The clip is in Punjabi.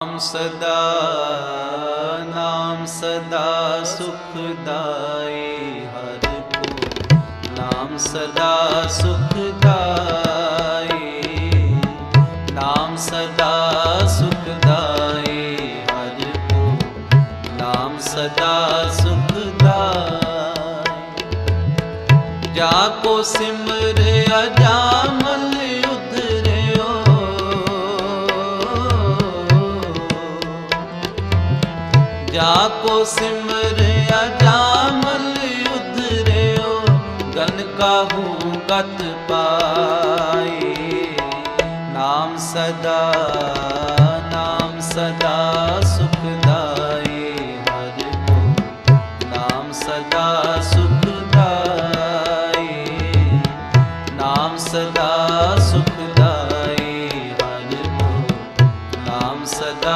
ਨਾਮ ਸਦਾ ਨਾਮ ਸਦਾ ਸੁਖਦਾਈ ਹਰ ਕੋ ਨਾਮ ਸਦਾ ਸੁਖਦਾਈ, ਨਾਮ ਸਦਾ ਸੁਖਦਾਈ ਹਰ ਕੋ ਨਾਮ ਸਦਾ ਸੁਖਦਾਈ। ਜਾ ਕੋ ਸਿਮਰਿਆ ਜਾਮਲ ਉਧਰਿਓ ਜਾ ਕੋ ਸਿਮਰਿਆ ਜਾਮਲ ਉਧਰਿਓ, ਗਨ ਕਾਹੂ ਕਤ ਪਾਈ। ਨਾਮ ਸਦਾ ਨਾਮ ਸਦਾ ਸੁਖਦਾਈ ਹਰਿ ਕੋ। ਨਾਮ ਸਦਾ ਸੁਖਦਾਈ ਨਾਮ ਸਦਾ ਸੁਖਦਾਈ ਹਰਿ ਕੋ। ਨਾਮ ਸਦਾ